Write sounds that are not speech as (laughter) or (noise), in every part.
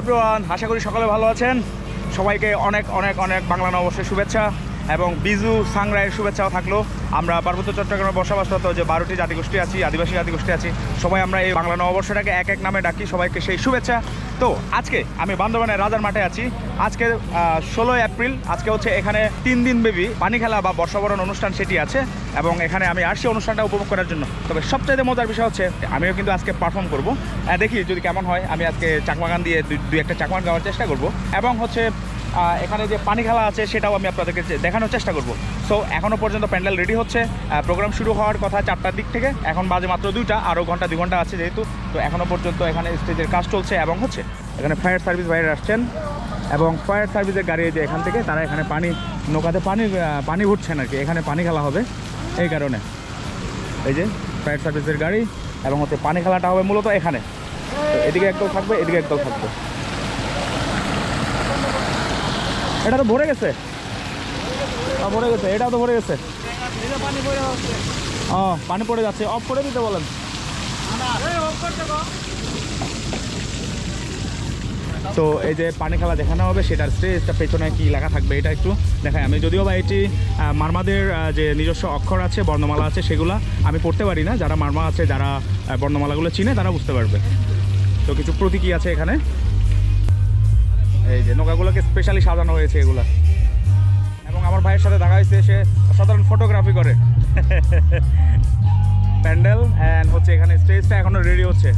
Everyone আশা করি সকালে ভালো আছেন। সবাইকে অনেক অনেক অনেক বাংলা নববর্ষের শুভেচ্ছা এবং বিজু সাংরায়ের শুভেচ্ছাও থাকল। আমরা পার্বত্য চট্টগ্রামে বসবাসরত যে বারোটি জাতিগোষ্ঠী আছি, আদিবাসী জাতিগোষ্ঠী আছি। সবাই আমরা এই বাংলা নববর্ষটাকে এক এক নামে ডাকি, সবাইকে সেই শুভেচ্ছা। তো আজকে আমি বান্দরবানের রাজার মাঠে আছি। আজকে ষোলোই এপ্রিল, আজকে হচ্ছে এখানে তিন দিন বেবি পানি খেলা বা বর্ষবরণ অনুষ্ঠান সেটি আছে এবং এখানে আমি আসছি অনুষ্ঠানটা উপভোগ করার জন্য। তবে সবচাইতে মজার বিষয় হচ্ছে, আমিও কিন্তু আজকে পারফর্ম করব। দেখি যদি কেমন হয়, আমি আজকে চাকমা গান দিয়ে দুই- একটা চাকমা গাওয়ার চেষ্টা করব। এবং হচ্ছে এখানে যে পানি খেলা আছে, সেটাও আমি আপনাদেরকে দেখানোর চেষ্টা করব। সো এখনও পর্যন্ত প্যান্ডেল রেডি হচ্ছে। প্রোগ্রাম শুরু হওয়ার কথা চারটার দিক থেকে। এখন বাজে মাত্র দুইটা, আরও ঘণ্টা, দুই ঘণ্টা আছে যেহেতু। তো এখনও পর্যন্ত এখানে স্টেজের কাজ চলছে এবং হচ্ছে, এখানে ফায়ার সার্ভিস বাইরে আসছেন। এবং ফায়ার সার্ভিসের গাড়ি যে এখান থেকে, তারা এখানে পানি, নৌকাতে পানি পানি ভরছেন আর কি। এখানে পানি খেলা হবে এই কারণে। এই যে ফায়ার সার্ভিসের গাড়ি এবং হচ্ছে পানি খেলাটা হবে মূলত এখানে। এদিকে একদল থাকবে, এদিকে একদল থাকবে। এটা তো ভরে গেছে। ভরে গেছে, এটাও তো ভরে গেছে। ও পানি পড়ে যাচ্ছে। অফ করে দিতে বলেন। তো এই যে পানি খেলা দেখানো হবে, সেটার স্টেজটা পেছনে কি লেখা থাকবে এটা একটু দেখাই। আমি যদিও বা এটি মারমাদের যে নিজস্ব অক্ষর আছে, বর্ণমালা আছে, সেগুলা আমি পড়তে পারি না। যারা মারমা আছে, যারা বর্ণমালাগুলো চিনে, তারা বুঝতে পারবে। তো কিছু প্রতীকী আছে এখানে। এই যে নৌকাগুলোকে স্পেশালি সাজানো হয়েছে এগুলা। এবং আমার ভাইয়ের সাথে দেখা হয়েছে, সে সাধারণ ফটোগ্রাফি করে। (laughs) প্যান্ডেল অ্যান্ড হচ্ছে এখানে স্টেজটা এখনও রেডি হচ্ছে।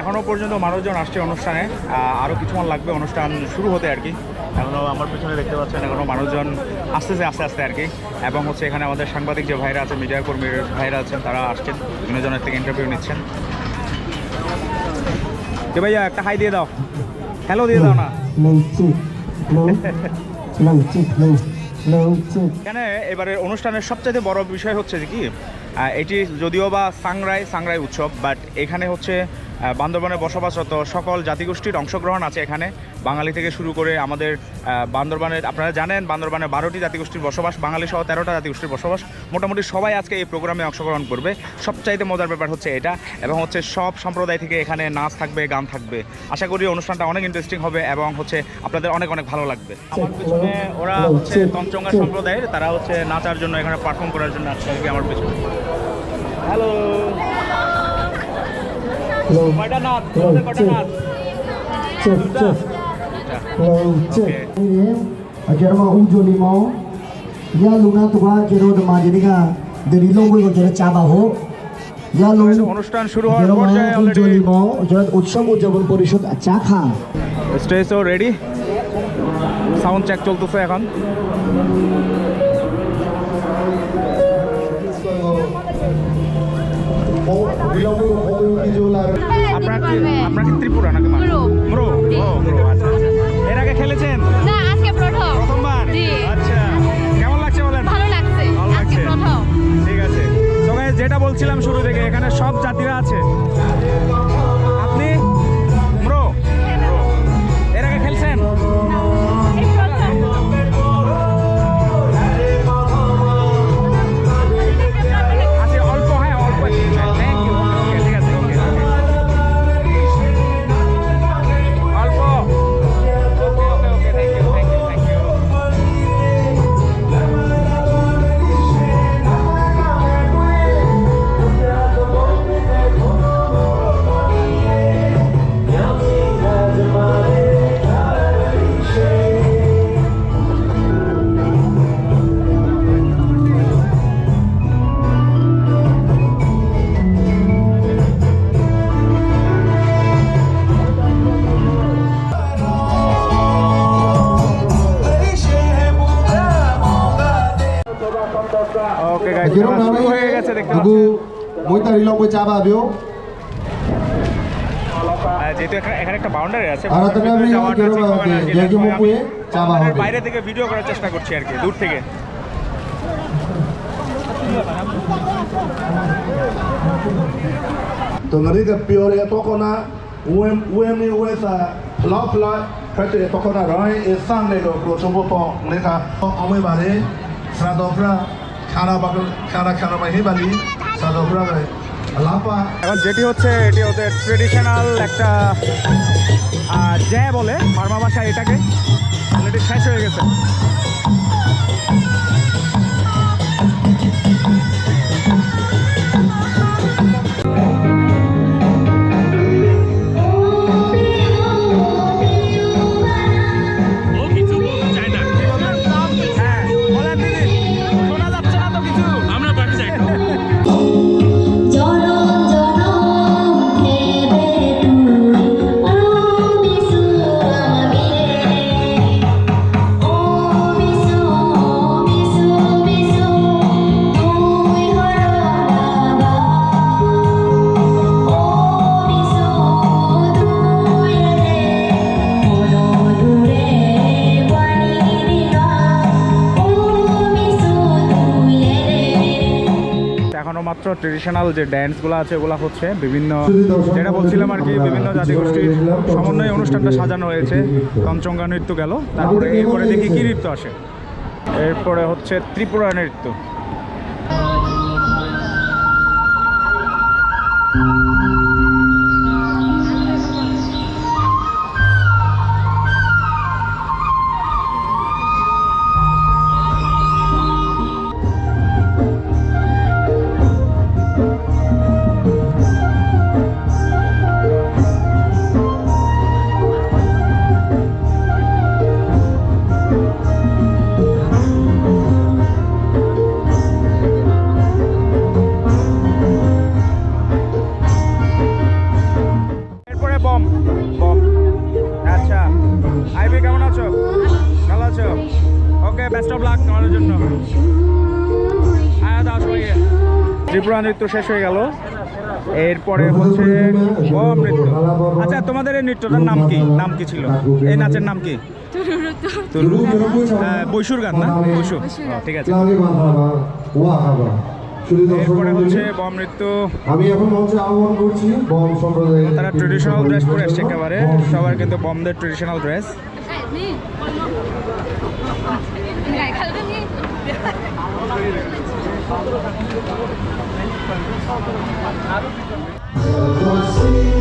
এখনও পর্যন্ত মানুষজন আসছে অনুষ্ঠানে। আরও আরও কিছুক্ষণ লাগবে, অনুষ্ঠান শুরু হতে আর কি। এখনও আমার পিছনে দেখতে পাচ্ছেন, এখনও মানুষজন আসতেছে, আস্তে আস্তে আর কি। এবং হচ্ছে এখানে আমাদের সাংবাদিক যে ভাইরা আছে মিডিয়া কর্মীর ভাইরা আছেন, তারা আসছেন বিভিন্ন জনের থেকে ইন্টারভিউ নিচ্ছেন। তো ভাইয়া, একটা হাই দিয়ে দাও। হ্যালো দিয়ে দাও না। এখানে এবারে অনুষ্ঠানের সবচেয়ে বড় বিষয় হচ্ছে যে কি এটি যদিও বা সাংরাই সাংরাই উৎসব বাট এখানে হচ্ছে বান্দরবানে বসবাসরত সকল জাতিগোষ্ঠীর অংশগ্রহণ আছে এখানে। বাঙালি থেকে শুরু করে আমাদের বান্দরবানের, আপনারা জানেন, বান্দরবানে বারোটি জাতিগোষ্ঠীর বসবাস বাঙালি সহ তেরোটা জাতিগোষ্ঠীর বসবাস। মোটামুটি সবাই আজকে এই প্রোগ্রামে অংশগ্রহণ করবে। সবচাইতে মজার ব্যাপার হচ্ছে এটা, এবং হচ্ছে সব সম্প্রদায় থেকে এখানে নাচ থাকবে, গান থাকবে। আশা করি অনুষ্ঠানটা অনেক ইন্টারেস্টিং হবে, এবং হচ্ছে আপনাদের অনেক অনেক ভালো লাগবে। আমার পিছনে ওরা হচ্ছে তঞ্চঙ্গা সম্প্রদায়ের, তারা হচ্ছে নাচার জন্য এখানে পারফর্ম করার জন্য আসছে আর কি আমার পিছনে। হ্যালো কয়টা নাথ কয়টা Nath check check check ajar ma unjo limo ya lunga tuwa jero de majediga de lilo boi go jero chaba ho ya lunga অনুষ্ঠান শুরু হওয়ার পর্যায়ে অলরেডি unjo limo অর্থাৎ উৎসব উদযাপন পরিষদ চা খা স্টেজ ও রেডি সাউন্ড চেক চলতেছে এখন আপনার কি আপনার কি ত্রিপুরা নাকি মা? মুরু। মুরু। ও মুরু আচ্ছা আচ্ছা। এর আগে খেলেছেন? না আজকে প্রথম। প্রথমবার? আচ্ছা। কেমন লাগছে বলেন? ভালো লাগছে। ভালো লাগছে। ঠিক আছে। তো যেটা বলছিলাম শুরু থেকে এখানে সব জাতিরা হয়। বাইরে থেকে ভিডিও করার চেষ্টা করছি আর কি দূর থেকে piore uem uemi uesa la rai e le lo po bare bali sra do pra ba Lapa. এখন যেটি হচ্ছে, এটি ওদের ট্রেডিশনাল একটা জ্যা বলে, মারমা ভাষা এটাকে। অলরেডি শেষ হয়ে গেছে। এখনও মাত্র ট্রেডিশনাল যে ড্যান্সগুলো আছে ওগুলো হচ্ছে বিভিন্ন যেটা বলছিলাম আর কি বিভিন্ন জাতিগোষ্ঠীর সমন্বয়ে অনুষ্ঠানটা সাজানো হয়েছে। কঞ্চঙ্গা নৃত্য গেল তারপরে এরপরে দেখি কী নৃত্য আসে। এরপরে হচ্ছে ত্রিপুরা নৃত্য। নৃত্য শেষ হয়ে গেল। এরপরে হচ্ছে বম নৃত্য। আচ্ছা তোমাদের এই নৃত্যটার নাম কি? নাম কি ছিল? এই নাচের নাম কি? আহ, বৈশুর গান না? বৈশু ঠিক আছে। এরপরে হচ্ছে বম নৃত্য। আমি এখন মঞ্চে আহ্বান করছি বম সম্প্রদায়ের তারা ট্রেডিশনাল ড্রেস পরে এসছে একেবারে। সবার কিন্তু বমদের (laughs) ট্রেডিশনাল ড্রেস নি গায়ে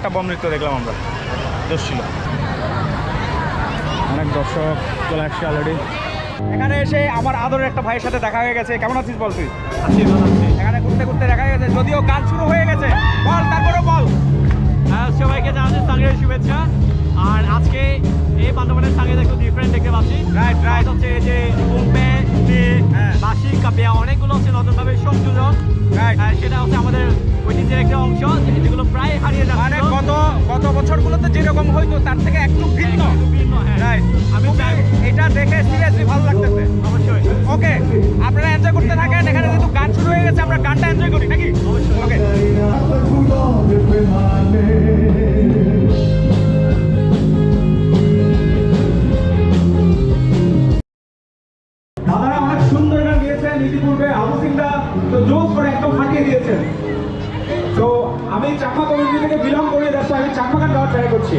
একটা বম নৃত্য দেখলাম আমরা। জোশ ছিল। অনেক দর্শক চলে আসছে অলরেডি এখানে এসে আমার আদরের একটা ভাইয়ের সাথে দেখা হয়ে গেছে। কেমন আছিস বল তুই? আছি ভালো আছি। এখানে ঘুরতে ঘুরতে দেখা হয়ে গেছে। যদিও গান শুরু হয়ে গেছে। বল তারপরে বল। হ্যাঁ সবাইকে জানাচ্ছি সাংরের শুভেচ্ছা। আর আজকে এই বান্দরবানের সাংরের একটু ডিফারেন্ট দেখতে পাচ্ছি। রাইট রাইট হচ্ছে এই যে হ্যাঁ। বাসি কাপিয়া অনেকগুলো হচ্ছে নতুনভাবে সংযোজন. সেটা হচ্ছে আমাদের ঐতিহ্যের একটা অংশ যেগুলো প্রায় হারিয়ে মানে যাচ্ছে গত গত বছরগুলোতে যেরকম হয়তো তার থেকে একটু ভিন্ন। রাইট আমি আমি এটা দেখে সিরিয়াসলি ভালো লাগতেছে। অবশ্যই। ওকে আপনারা এনজয় করতে থাকেন। এখানে যেহেতু গান শুরু হয়ে গেছে আমরা গানটা এনজয় করি নাকি? অবশ্যই। ওকে গিয়েছেন হাউসিংটা তো জোস করে একদম ফাটিয়ে দিয়েছেন। তো আমি চাকমা কমিউনিটি থেকে বিলং করে যাচ্ছি আমি চাকমা গান গাওয়ার ট্রাই করছি।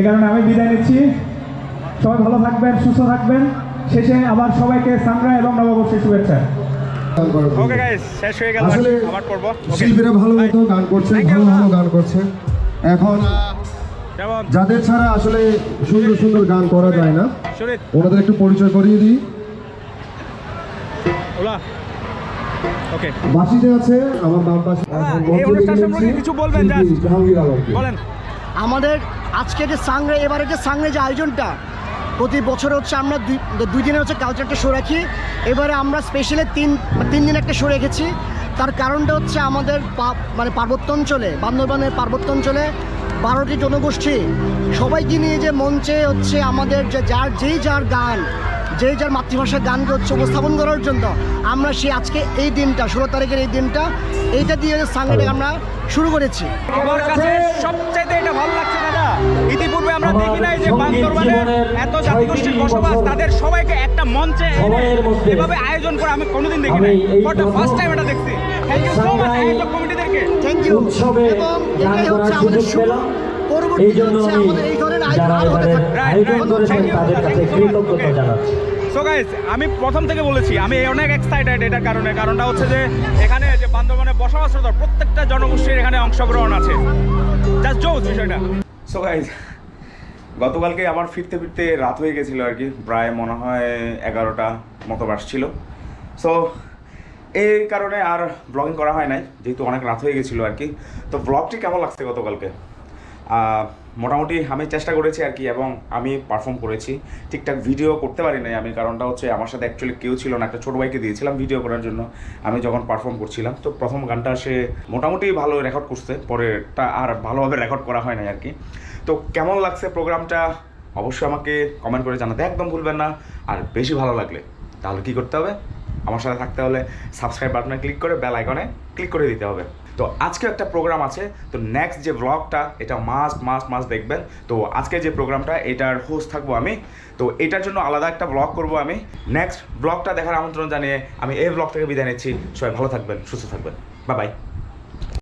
এই কারণে আমি বিদায় নিচ্ছি। সবাই ভালো থাকবেন সুস্থ থাকবেন। শেষে আবার সবাইকে সাংরা এবং নববর্ষের শুভেচ্ছা। গান করার জন্য। ওকে গাইস শেষ হয়ে গেল। আসলে আবার শিল্পীরা ভালো মতো গান করছে ভালো ভালো গান করছে এখন যাদের ছাড়া আসলে সুন্দর সুন্দর গান করা যায় না ওনাদের একটু পরিচয় করিয়ে দিই। ওলা। ওকে বাসিতে আছে আমার বাম পাশে এই অনুষ্ঠান সম্পর্কে কিছু বলবেন শিল্পী just? জাহাঙ্গীর আলমকে। বলেন। আমাদের আজকে যে সাংরে এবারে যে সাংরে যে আয়োজনটা প্রতি বছর হচ্ছে আমরা দুই দুই দিনের হচ্ছে কালচার একটা শো রাখি। এবারে আমরা স্পেশালি তিন তিন দিন একটা শো রেখেছি। তার কারণটা হচ্ছে আমাদের মানে পার্বত্য অঞ্চলে বান্দরবানের পার্বত্য অঞ্চলে বারোটি জনগোষ্ঠী সবাইকে নিয়ে যে মঞ্চে হচ্ছে আমাদের যে যার যেই যার গান যে যার মাতৃভাষার গানকে হচ্ছে উপস্থাপন করার জন্য আমরা সেই আজকে এই দিনটা ষোলো তারিখের এই দিনটা এইটা দিয়ে সাংরেটা আমরা শুরু করেছি। আমার কাছে সবচেয়ে এটা ভালো লাগছে ইতিপূর্বে আমরা দেখি নাই যে বান্দরবানে এত জাতিগোষ্ঠীর বসবাস তাদের সবাইকে একটা মঞ্চে এনে এভাবে আয়োজন করে আমি কোনোদিন দেখি নাই। ফর দ্য ফার্স্ট টাইম এটা দেখছি। থ্যাংক ইউ সো মাচ আয়োজক কমিটিদেরকে। থ্যাংক ইউ এবং এটাই হচ্ছে আমাদের এই জন্য হচ্ছে আমি আমাদের এই ধরনের আয়োজন আরও হতে থাকবে। Thank you, তাদের কাছে. কৃতজ্ঞতা জানাচ্ছি। সো গাইস আমি প্রথম থেকে বলেছি আমি অনেক এক্সাইটেড এটার কারণে। কারণটা হচ্ছে যে এখানে যে বান্দরবানে বসবাসরত প্রত্যেকটা জনগোষ্ঠীর এখানে অংশগ্রহণ আছে। জাস্ট জোস বিষয়টা। সো গাইজ গতকালকে আমার ফিরতে ফিরতে রাত হয়ে গেছিল আর কি। প্রায় মনে হয় এগারোটা মতো বাসছিল সো এই কারণে আর ব্লগিং করা হয় নাই, যেহেতু অনেক রাত হয়ে গেছিল আর কি। তো ব্লগটি কেমন লাগছে গতকালকে? মোটামুটি আমি চেষ্টা করেছি আর কি, এবং আমি পারফর্ম করেছি। ঠিকঠাক ভিডিও করতে পারি নাই আমি, কারণটা হচ্ছে আমার সাথে অ্যাকচুয়ালি কেউ ছিল না, একটা ছোটো ভাইকে দিয়েছিলাম ভিডিও করার জন্য। আমি যখন পারফর্ম করছিলাম, তো প্রথম গানটা সে মোটামুটি ভালো রেকর্ড করছে, পরেরটা আর ভালোভাবে রেকর্ড করা হয় নাই আর কি। তো কেমন লাগছে প্রোগ্রামটা অবশ্যই আমাকে কমেন্ট করে জানাতে একদম ভুলবেন না, আর বেশি ভালো লাগলে তাহলে কী করতে হবে? আমার সাথে থাকতে হলে সাবস্ক্রাইব বাটনে ক্লিক করে বেল আইকনে ক্লিক করে দিতে হবে। তো আজকে একটা প্রোগ্রাম আছে। তো নেক্সট যে ব্লগটা এটা মাস্ট মাস্ট মাস্ট দেখবেন। তো আজকে যে প্রোগ্রামটা এটার হোস্ট থাকব আমি। তো এটার জন্য আলাদা একটা ব্লগ করব আমি। নেক্সট ব্লগটা দেখার আমন্ত্রণ জানিয়ে আমি এই ব্লগটাকে বিদায় নিচ্ছি। সবাই ভালো থাকবেন, সুস্থ থাকবেন। Bye bye